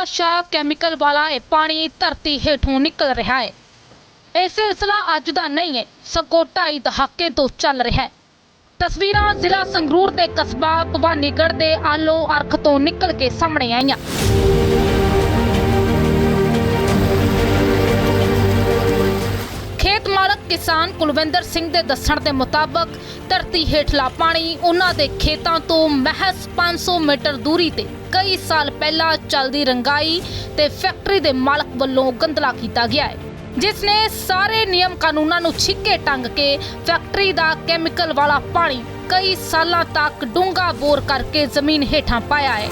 ਨਸ਼ਾ ਕੈਮੀਕਲ ਵਾਲਾ ਇਹ ਪਾਣੀ ਧਰਤੀ ਹੇਠੋਂ ਨਿਕਲ ਰਿਹਾ ਹੈ। ਇਹ ਸਿਲਸਿਲਾ ਅੱਜ ਦਾ ਨਹੀਂ ਹੈ ਸਗੋਂ ਢਾਈ ਦਹਾਕੇ ਤੋਂ ਚੱਲ ਰਿਹਾ ਹੈ। ਤਸਵੀਰਾਂ ਜ਼ਿਲ੍ਹਾ ਸੰਗਰੂਰ ਦੇ ਕਸਬਾ ਭਵਾਨੀਗੜ੍ਹ ਦੇ ਆਲੋ ਅਰਖ ਤੋਂ ਨਿਕਲ ਕੇ ਸਾਹਮਣੇ ਆਈਆਂ। ਕਿਸਾਨ ਕੁਲਵਿੰਦਰ ਸਿੰਘ ਦੇ ਦੱਸਣ ਦੇ ਮੁਤਾਬਕ, ਧਰਤੀ ਹੇਠਲਾ ਪਾਣੀ ਉਹਨਾਂ ਦੇ ਖੇਤਾਂ ਤੋਂ ਮਹਿਜ਼ 500 ਮੀਟਰ ਦੂਰੀ ਤੇ ਕਈ ਸਾਲ ਪਹਿਲਾਂ ਚੱਲਦੀ ਰੰਗਾਈ ਤੇ ਫੈਕਟਰੀ ਦੇ ਮਾਲਕ ਵੱਲੋਂ ਗੰਦਲਾ ਕੀਤਾ ਗਿਆ ਹੈ, ਜਿਸ ਨੇ ਸਾਰੇ ਨਿਯਮ ਕਾਨੂੰਨਾਂ ਨੂੰ ਛਿੱਕੇ ਟੰਗ ਕੇ ਫੈਕਟਰੀ ਦਾ ਕੈਮੀਕਲ ਵਾਲਾ ਪਾਣੀ ਕਈ ਸਾਲਾਂ ਤੱਕ ਡੂੰਘਾ ਬੋਰ ਕਰਕੇ ਜ਼ਮੀਨ ਹੇਠਾਂ ਪਾਇਆ ਹੈ।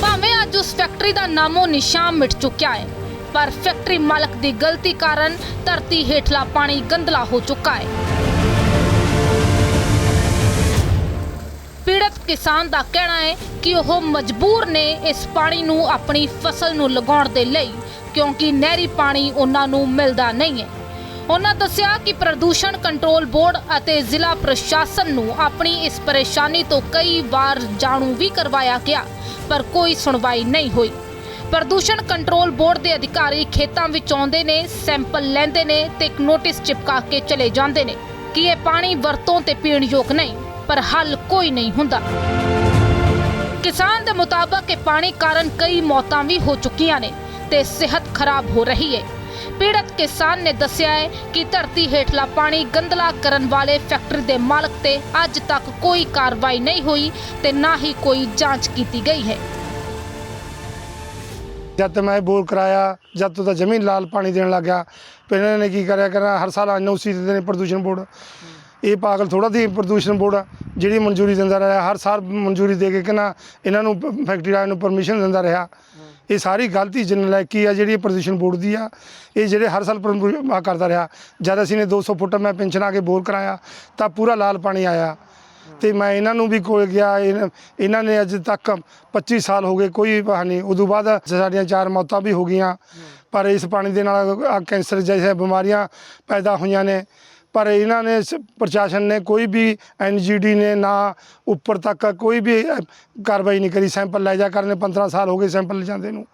ਭਾਵੇਂ ਅੱਜ ਉਸ ਫੈਕਟਰੀ ਦਾ ਨਾਮੋ ਨਿਸ਼ਾਨ ਮਿਟ ਚੁੱਕਿਆ ਹੈ ਪਰ ਫੈਕਟਰੀ ਮਾਲਕ ਦੀ ਗਲਤੀ ਕਾਰਨ ਧਰਤੀ ਹੇਠਲਾ ਪਾਣੀ ਗੰਦਲਾ ਹੋ ਚੁੱਕਾ ਹੈ। ਪੀੜਤ ਕਿਸਾਨ ਦਾ ਕਹਿਣਾ ਹੈ ਕਿ ਉਹ ਮਜਬੂਰ ਨੇ ਇਸ ਪਾਣੀ ਨੂੰ ਆਪਣੀ ਫਸਲ ਨੂੰ ਲਗਾਉਣ ਦੇ ਲਈ, ਕਿਉਂਕਿ ਨਹਿਰੀ ਪਾਣੀ ਉਹਨਾਂ ਨੂੰ ਮਿਲਦਾ ਨਹੀਂ ਹੈ। ਉਹਨਾਂ ਦੱਸਿਆ ਕਿ ਪ੍ਰਦੂਸ਼ਣ ਕੰਟਰੋਲ ਬੋਰਡ ਅਤੇ ਜ਼ਿਲ੍ਹਾ ਪ੍ਰਸ਼ਾਸਨ ਨੂੰ ਆਪਣੀ ਇਸ ਪਰੇਸ਼ਾਨੀ ਤੋਂ ਕਈ ਵਾਰ ਜਾਣੂ ਵੀ ਕਰਵਾਇਆ ਗਿਆ, ਪਰ ਕੋਈ ਸੁਣਵਾਈ ਨਹੀਂ ਹੋਈ। ਪ੍ਰਦੂਸ਼ਣ ਕੰਟਰੋਲ ਬੋਰਡ ਦੇ ਅਧਿਕਾਰੀ ਖੇਤਾਂ ਵਿੱਚ ਆਉਂਦੇ ਨੇ, ਸੈਂਪਲ ਲੈਂਦੇ ਨੇ ਤੇ ਇੱਕ ਨੋਟਿਸ ਚਿਪਕਾ ਕੇ ਚਲੇ ਜਾਂਦੇ ਨੇ ਕਿ ਇਹ ਪਾਣੀ ਵਰਤੋਂ ਤੇ ਪੀਣ ਯੋਗ ਨਹੀਂ, ਪਰ ਹੱਲ ਕੋਈ ਨਹੀਂ ਹੁੰਦਾ। ਕਿਸਾਨ ਦੇ ਮੁਤਾਬਕ ਇਹ ਪਾਣੀ ਕਾਰਨ ਕਈ ਮੌਤਾਂ ਵੀ ਹੋ ਚੁੱਕੀਆਂ ਨੇ ਤੇ ਸਿਹਤ ਖਰਾਬ ਹੋ ਰਹੀ ਹੈ ਪੀੜਤ ਕਿਸਾਨ ਨੇ ਦੱਸਿਆ ਹੈ ਕਿ ਧਰਤੀ ਹੇਠਲਾ ਪਾਣੀ ਗੰਦਲਾ ਕਰਨ ਵਾਲੇ ਫੈਕਟਰੀ ਦੇ ਮਾਲਕ ਤੇ ਅੱਜ ਤੱਕ ਕੋਈ ਕਾਰਵਾਈ ਨਹੀਂ ਹੋਈ ਤੇ ਨਾ ਹੀ ਕੋਈ ਜਾਂਚ ਕੀਤੀ ਗਈ ਹੈ। ਜਦ ਤੇ ਮੈਂ ਬੋਰ ਕਰਾਇਆ ਜਦ ਤੋਂ ਤਾਂ ਜ਼ਮੀਨ ਲਾਲ ਪਾਣੀ ਦੇਣ ਲੱਗ ਗਿਆ। ਫਿਰ ਇਹਨਾਂ ਨੇ ਕੀ ਕਰਿਆ ਕਰਨਾ ਹਰ ਸਾਲ ਐਨਓਸੀ ਦਿੰਦੇ ਨੇ ਪ੍ਰਦੂਸ਼ਣ ਬੋਰਡ। ਇਹ ਪਾਗਲ ਥੋੜਾ ਦੀ ਪ੍ਰਦੂਸ਼ਣ ਬੋਰਡ ਜਿਹੜੀ ਮਨਜ਼ੂਰੀ ਦਿੰਦਾ ਰਿਹਾ ਹਰ ਸਾਲ ਮਨਜ਼ੂਰੀ ਦੇ ਕੇ ਕਹਿੰਦਾ ਇਹਨਾਂ ਨੂੰ ਫੈਕਟਰੀ ਵਾਲਿਆਂ ਨੂੰ ਪਰਮਿਸ਼ਨ ਦਿੰਦਾ ਰਿਹਾ। ਇਹ ਸਾਰੀ ਗਲਤੀ ਜਨਲੈਕੀ ਆ ਜਿਹੜੀ ਪ੍ਰਦੂਸ਼ਣ ਬੋਰਡ ਦੀ ਆ ਇਹ ਜਿਹੜੇ ਹਰ ਸਾਲ ਆ ਕਰਦਾ ਰਿਹਾ। ਜਦ ਅਸੀਂ ਨੇ 200 ਫੁੱਟ ਮੈਂ ਪੈਨਸ਼ਨ ਆ ਕੇ ਬੋਰ ਕਰਾਇਆ ਤਾਂ ਪੂਰਾ ਲਾਲ ਪਾਣੀ ਆਇਆ। ਤੇ ਮੈਂ ਇਹਨਾਂ ਨੂੰ ਵੀ ਕੋਲ ਗਿਆ ਇਹਨਾਂ- ਇਹਨਾਂ ਨੇ ਅੱਜ ਤੱਕ 25 ਸਾਲ ਹੋ ਗਏ ਕੋਈ ਨਹੀਂ। ਉਦੋਂ ਬਾਅਦ ਸਾਡੀਆਂ ਚਾਰ ਮੌਤਾਂ ਵੀ ਹੋ ਗਈਆਂ। ਪਰ ਇਸ ਪਾਣੀ ਦੇ ਨਾਲ ਆਹ ਕੈਂਸਰ ਜੈਸੀਆਂ ਬਿਮਾਰੀਆਂ ਪੈਦਾ ਹੋਈਆਂ ਨੇ। ਪਰ ਇਹਨਾਂ ਨੇ ਸ- ਪ੍ਰਸ਼ਾਸਨ ਨੇ ਕੋਈ ਵੀ ਐਨਜੀਡੀ ਨੇ ਨਾ ਉੱਪਰ ਤੱਕ ਕੋਈ ਵੀ ਅ, ਕਾਰਵਾਈ ਨਹੀਂ ਕਰੀ। ਸੈਂਪਲ ਲੈ ਜਾ ਕਰਨੇ 15 ਸਾਲ ਹੋ ਗਏ ਸੈਂਪਲ ਲਿਜਾਂਦੇ ਨੂੰ।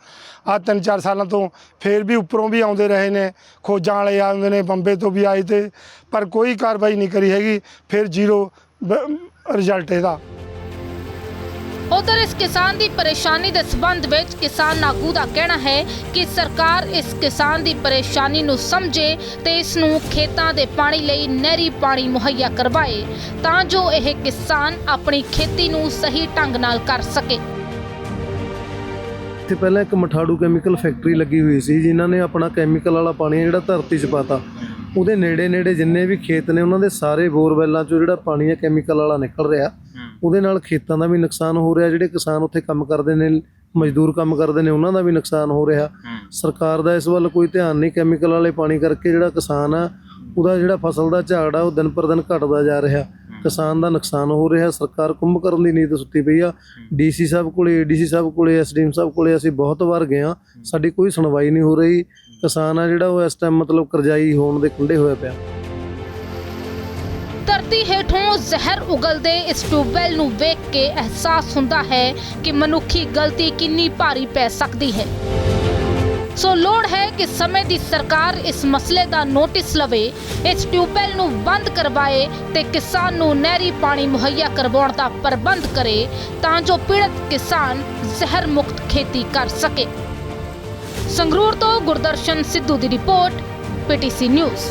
ਆ ਤਿੰਨ ਚਾਰ ਸਾਲਾਂ ਤੋਂ ਫੇਰ ਵੀ ਉੱਪਰੋਂ ਵੀ ਆਉਂਦੇ ਰਹੇ ਨੇ। ਖੋਜਾਂ ਵਾਲੇ ਆਉਂਦੇ ਨੇ ਬੰਬੇ ਤੋਂ ਵੀ ਆਏ ਤੇ ਪਰ ਕੋਈ ਕਾਰਵਾਈ ਨਹੀਂ ਕਰੀ ਹੈਗੀ। ਫਿਰ ਜ਼ੀਰੋ ਰਿਜ਼ਲਟ ਇਹਦਾ। ਉਧਰ ਇਸ ਕਿਸਾਨ ਦੀ ਪਰੇਸ਼ਾਨੀ ਦੇ ਸਬੰਧ ਵਿੱਚ ਕਿਸਾਨ ਆਗੂ ਦਾ ਕਹਿਣਾ ਹੈ ਕਿ ਸਰਕਾਰ ਇਸ ਕਿਸਾਨ ਦੀ ਪਰੇਸ਼ਾਨੀ ਨੂੰ ਸਮਝੇ ਤੇ ਇਸ ਨੂੰ ਖੇਤਾਂ ਦੇ ਪਾਣੀ ਲਈ ਨਹਿਰੀ ਪਾਣੀ ਮੁਹੱਈਆ ਕਰਵਾਏ ਤਾਂ ਜੋ ਇਹ ਕਿਸਾਨ ਆਪਣੀ ਖੇਤੀ ਨੂੰ ਸਹੀ ਢੰਗ ਨਾਲ ਕਰ ਸਕੇ। ਇੱਥੇ ਪਹਿਲਾਂ ਇੱਕ ਮਠਾੜੂ ਕੈਮੀਕਲ ਫੈਕਟਰੀ ਲੱਗੀ ਹੋਈ ਸੀ ਜਿਨ੍ਹਾਂ ਨੇ ਆਪਣਾ ਕੈਮੀਕਲ ਵਾਲਾ ਪਾਣੀ ਜਿਹੜਾ ਧਰਤੀ 'ਚ ਪਾਤਾ। ਉਹਦੇ ਨੇੜੇ ਨੇੜੇ ਜਿੰਨੇ ਵੀ ਖੇਤ ਨੇ ਉਹਨਾਂ ਦੇ ਸਾਰੇ ਬੋਰਵੈਲਾਂ 'ਚੋਂ ਜਿਹੜਾ ਪਾਣੀ ਹੈ ਕੈਮੀਕਲ ਵਾਲਾ ਨਿਕਲ ਰਿਹਾ ਉਹਦੇ ਨਾਲ ਖੇਤਾਂ ਦਾ ਵੀ ਨੁਕਸਾਨ ਹੋ ਰਿਹਾ ਜਿਹੜੇ ਕਿਸਾਨ ਉੱਥੇ ਕੰਮ ਕਰਦੇ ਨੇ ਮਜ਼ਦੂਰ ਕੰਮ ਕਰਦੇ ਨੇ ਉਹਨਾਂ ਦਾ ਵੀ ਨੁਕਸਾਨ ਹੋ ਰਿਹਾ। ਸਰਕਾਰ ਦਾ ਇਸ ਵੱਲ ਕੋਈ ਧਿਆਨ ਨਹੀਂ ਕੈਮੀਕਲ ਵਾਲੇ ਪਾਣੀ ਕਰਕੇ ਜਿਹੜਾ ਕਿਸਾਨ ਆ ਉਹਦਾ ਜਿਹੜਾ ਫਸਲ ਦਾ ਝਾੜ ਆ ਉਹ ਦਿਨ ਪਰ ਦਿਨ ਘਟਦਾ ਜਾ ਰਿਹਾ। ਕਿਸਾਨ ਦਾ ਨੁਕਸਾਨ ਹੋ ਰਿਹਾ ਸਰਕਾਰ ਕੁੰਭ ਕਰਨ ਦੀ ਨੀਤ ਸੁੱਤੀ ਪਈ ਆ। ਡੀਸੀ ਸਾਹਿਬ ਕੋਲੇ ਏਡੀਸੀ ਸਾਹਿਬ ਕੋਲੇ ਐਸਡੀਐਮ ਸਾਹਿਬ ਕੋਲੇ ਅਸੀਂ ਬਹੁਤ ਵਾਰ ਗਏ ਆ। ਸਾਡੀ ਕੋਈ ਸੁਣਵਾਈ ਨਹੀਂ ਹੋ ਰਹੀ। ਕਿਸਾਨ ਆ ਜਿਹੜਾ ਉਹ ਇਸ ਟਾਈਮ ਮਤਲਬ ਕਰਜ਼ਾਈ ਹੋਣ ਦੇ ਕੰਢੇ ਹੋਇਆ ਪਿਆ। ਧਰਤੀ ਹੇਠੋਂ ਜ਼ਹਿਰ ਉਗਲਦੇ ਇਸ ਟਿਊਬਵੈਲ ਨੂੰ ਵੇਖ ਕੇ ਅਹਿਸਾਸ ਹੁੰਦਾ ਹੈ ਕਿ ਮਨੁੱਖੀ ਗਲਤੀ ਕਿੰਨੀ ਭਾਰੀ ਪੈ ਸਕਦੀ ਹੈ। ਸੋ ਲੋੜ ਹੈ ਕਿ ਸਮੇਂ ਦੀ ਸਰਕਾਰ ਇਸ ਮਸਲੇ ਦਾ ਨੋਟਿਸ ਲਵੇ, ਇਸ ਟਿਊਬਵੈਲ ਨੂੰ ਬੰਦ ਕਰਵਾਏ ਤੇ ਕਿਸਾਨ ਨੂੰ ਨਹਿਰੀ ਪਾਣੀ ਮੁਹੱਈਆ ਕਰਵਾਉਣ ਦਾ ਪ੍ਰਬੰਧ ਕਰੇ ਤਾਂ ਜੋ ਪੀੜਤ ਕਿਸਾਨ ਜ਼ਹਿਰ ਮੁਕਤ ਖੇਤੀ ਕਰ ਸਕੇ। ਸੰਗਰੂਰ ਤੋਂ ਗੁਰਦਰਸ਼ਨ ਸਿੱਧੂ ਦੀ ਰਿਪੋਰਟ ਪੀਟੀਸੀ ਨਿਊਜ਼।